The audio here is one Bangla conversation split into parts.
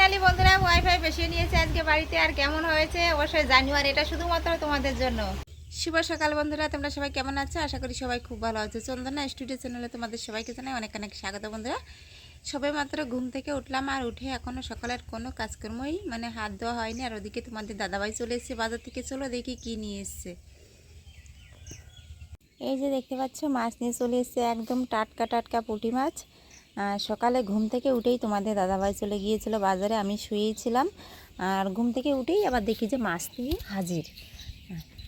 ফাইনালি বন্ধুরা ওয়াইফাই বেশি নিয়েছে আজকে বাড়িতে, আর কেমন হয়েছে অবশ্যই জানিও, আর এটা শুধুমাত্র তোমাদের জন্য। শুভ সকাল বন্ধুরা, তোমরা সবাই কেমন আছো? আশা করি সবাই খুব ভালো আছো। চন্দনা স্টুডিও চ্যানেলে তোমাদের সবাইকে জানাই অনেক অনেক স্বাগত বন্ধুরা। সবে মাত্র ঘুম থেকে উঠলাম আর উঠে এখনও সকালের কোনো কাজকর্মই মানে হাত দেওয়া হয়নি। আর ওদিকে তোমাদের দাদাভাই চলে এসেছে বাজার থেকে, চলো দেখি কি নিয়ে এসছে। এই যে দেখতে পাচ্ছ, মাছ নিয়ে চলে এসেছে একদম টাটকা টাটকা পুঁটি মাছ। সকালে ঘুম থেকে উঠেই তোমাদের দাদাভাই চলে গিয়েছিল বাজারে, আমি শুয়েই ছিলাম। আর ঘুম থেকে উঠেই আবার দেখি যে মাছ নিয়ে হাজির।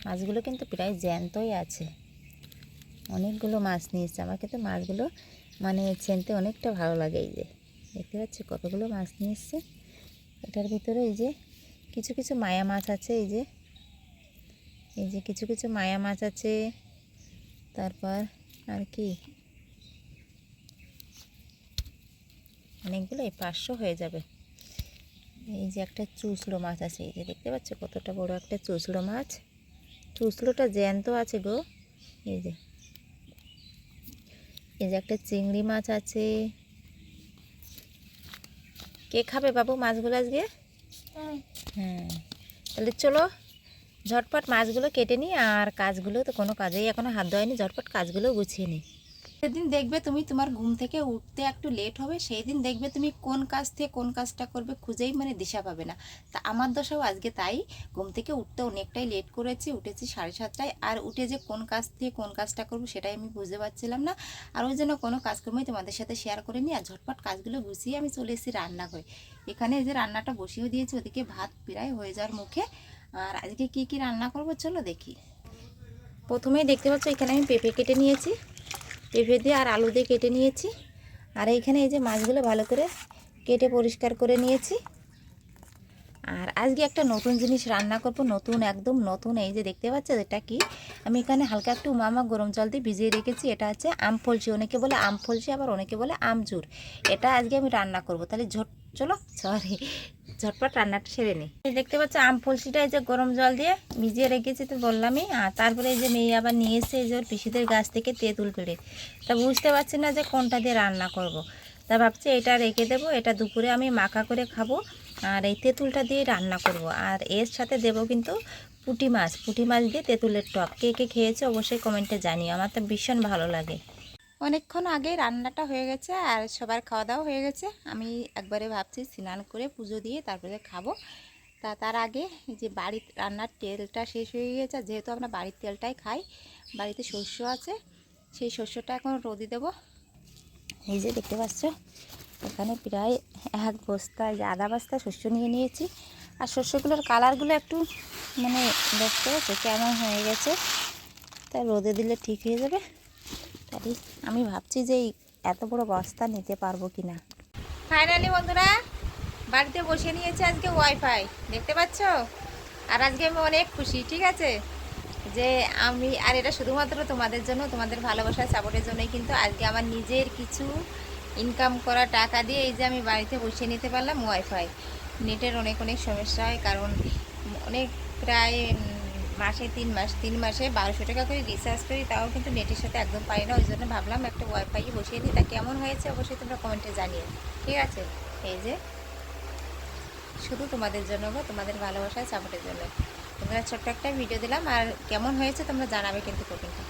মাছগুলো কিন্তু প্রায় জ্যান্তই আছে। অনেকগুলো মাছ নিয়ে এসছে আমার কিন্তু মাছগুলো মানে চেনতে অনেকটা ভালো লাগে এই যে। দেখতে পাচ্ছি কতগুলো মাছ নিয়ে এসছে। এটার ভিতরে এই যে কিছু কিছু মায়া মাছ আছে, এই যে। এই যে কিছু কিছু মায়া মাছ আছে। তারপর আর কি? অনেকগুলো এই পাঁচশো হয়ে যাবে। এই যে একটা চুসলো মাছ আছে এই যে দেখতে পাচ্ছ কতটা বড় একটা চুসলো মাছ। চুসলোটা জ্যান্ত আছে গো এই যে। এই যে একটা চিংড়ি মাছ আছে। কে খাবে বাবু মাছগুলো আজকে? হ্যাঁ। তাহলে চলো ঝটপট মাছগুলো কেটে নিই আর কাজগুলো তো কোনো কাজেই এখনও হাত দেওয়ানি ঝটপট কাজগুলো গুছিয়ে নিই। সেদিন দেখবে তুমি তোমার ঘুম থেকে উঠতে একটু লেট হবে সেই দিন দেখবে তুমি কোন কাজ থেকে কোন কাজটা করবে খুঁজেই মানে দিশা পাবে না। তা আমার দশাও আজকে তাই, ঘুম থেকে উঠতে অনেকটাই লেট করেছি, উঠেছি সাড়ে সাতটায়, আর উঠে যে কোন কাজ থেকে কোন কাজটা করব সেটাই আমি বুঝতে পারছিলাম না। আর ওই জন্য কোনো কাজকর্মই তোমাদের সাথে শেয়ার করে নিই আর ঝটপট কাজগুলো গুছিয়ে আমি চলে এসেছি রান্না করে এখানে যে রান্নাটা বসিয়েও দিয়েছি, ওদিকে ভাত প্রায় হয়ে যাওয়ার মুখে। আর আজকে কি কি রান্না করব চলো দেখি। প্রথমেই দেখতে পাচ্ছ এখানে আমি পেঁপে কেটে নিয়েছি। পেঁপে দিয়ে আর আলু দিয়ে কেটে নিয়েছি। আর এইখানে এই যে মাছগুলো ভালো করে কেটে পরিষ্কার করে নিয়েছি। আর আজকে একটা নতুন জিনিস রান্না করব, নতুন, একদম নতুন। এই যে দেখতে পাচ্ছ, এটা কি? আমি এখানে হালকা একটু মামা গরম জল দিয়ে ভিজিয়ে রেখেছি। এটা হচ্ছে আম ফলসি অনেকে বলে আম ফলসি আবার অনেকে বলে আমচুর এটা আজকে আমি রান্না করব। তাহলে ঝট, চলো সরি ঝটপট রান্নাটা সেরে নিই। দেখতে পাচ্ছ, আম ফলসিটা এই যে গরম জল দিয়ে ভিজিয়ে রেখেছি তো বললামই। আর তারপরে এই যে মেয়ে আবার নিয়ে এসে এই যে ওর পিসিদের গাছ থেকে তেঁতুল পেড়ে তা বুঝতে পারছি না যে কোনটা দিয়ে রান্না করব। তা ভাবছি এটা রেখে দেবো, এটা দুপুরে আমি মাখা করে খাব, আর এই তেঁতুলটা দিয়ে রান্না করব। আর এর সাথে দেবো কিন্তু পুঁটি মাছ পুঁটি মাছ দিয়ে তেঁতুলের টক। কে কে খেয়েছে অবশ্যই কমেন্টে জানিও, আমার তো ভীষণ ভালো লাগে। অনেকক্ষণ আগে রান্নাটা হয়ে গেছে আর সবার খাওয়া দাওয়া হয়ে গেছে। আমি একবারে ভাবছি স্নান করে পুজো দিয়ে তারপরে খাব। তা তার আগে যে বাড়ির রান্নার তেলটা শেষ হয়ে গিয়েছে যেহেতু আমরা বাড়ির তেলটাই খাই, বাড়িতে শস্য আছে, সেই শস্যটা এখন রোদি দেবো। এই যে দেখতে পাচ্ছ, এখানে প্রায় এক বস্তা যে আধা বস্তা শস্য নিয়ে নিয়েছি। আর শস্যগুলোর কালারগুলো একটু মানে দেখতে পাচ্ছ কেমন হয়ে গেছে। তাই রোদে দিলে ঠিক হয়ে যাবে। তাই আমি ভাবছি যে এত বড় বস্তা নিতে পারব কি না ফাইনালি বন্ধুরা, বাড়িতে বসে নিয়েছে আজকে ওয়াইফাই দেখতে পাচ্ছ? আর আজকে আমি অনেক খুশি, ঠিক আছে? যে আমি, আর এটা শুধুমাত্র তোমাদের জন্য, তোমাদের ভালোবাসা সাপোর্টের জন্যই কিন্তু আজকে আমার নিজের কিছু ইনকাম করা টাকা দিয়ে এই যে আমি বাড়িতে বসে নিতে পারলাম ওয়াইফাই নেটের অনেক অনেক সমস্যা হয়, কারণ অনেক প্রায় মাসে তিন মাস, তিন মাসে বারোশো টাকা করে রিচার্জ করি, তাও কিন্তু নেটের সাথে একদম পারি না, ওই জন্য ভাবলাম একটা ওয়াইফাই বসিয়ে দিই। তা কেমন হয়েছে অবশ্যই তোমরা কমেন্টে জানিয়ে ঠিক আছে? এই যে, শুধু তোমাদের জন্য বা তোমাদের ভালোবাসায় সাপোর্টের জন্য। তোমরা ছোট্ট একটা ভিডিও দিলাম, আর কেমন হয়েছে তোমরা জানাবে কিন্তু কমেন্টে